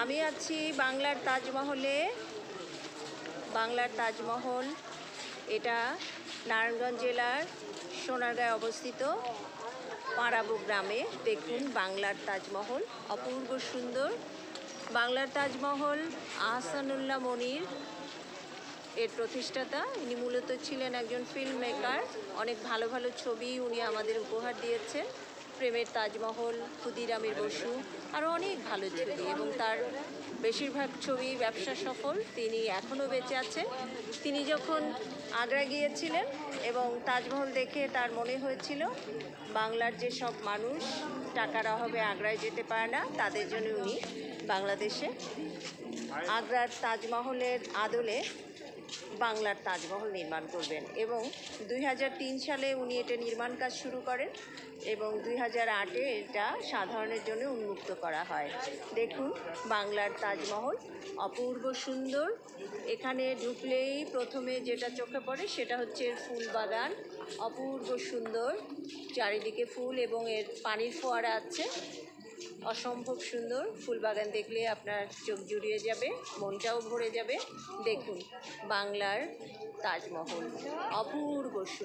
আমি আছি বাংলার তাজমহলে। বাংলার তাজমহল, এটা নারায়ণগঞ্জ জেলার সোনারগাঁয়ে অবস্থিত। পাড়াবু গ্রামে দেখুন বাংলার তাজমহল, অপূর্ব সুন্দর। বাংলার তাজমহল আহসানুল্লাহ মনির এর প্রতিষ্ঠাতা। ইনি মূলত ছিলেন একজন ফিল্ম মেকার অনেক ভালো ভালো ছবি উনি আমাদের উপহার দিয়েছেন। প্রেমের তাজমহল ক্ষুদিরামের বসু আরও অনেক ভালো ছবি এবং তার বেশিরভাগ ছবি ব্যবসা সফল, তিনি এখনও বেঁচে আছেন তিনি যখন আগ্রা গিয়েছিলেন এবং তাজমহল দেখে তার মনে হয়েছিল, বাংলার যে সব মানুষ, টাকার অভাবে আগ্রায় যেতে পারে না, তাদের জন্য উনি বাংলাদেশে আগ্রার তাজমহলের আদলে বাংলার তাজমহল নির্মাণ করবেন এবং দুই হাজার তিন সালে উনি এটা নির্মাণ কাজ শুরু করেন এবং দুই হাজার আটে এটা সাধারণের জন্য উন্মুক্ত করা হয়। দেখুন, বাংলার তাজমহল অপূর্ব সুন্দর। এখানে ঢুকলেই প্রথমে যেটা চোখে পড়ে সেটা হচ্ছে ফুল বাগান, অপূর্ব সুন্দর। চারিদিকে ফুল এবং এর পানির ফোয়ারা আছে। অসম্ভব সুন্দর। ফুলবাগান দেখলে আপনার চোখ জুড়িয়ে যাবে, মনটাও ভরে যাবে। দেখুন, বাংলার তাজমহল, অপূর্ব সুন্দর।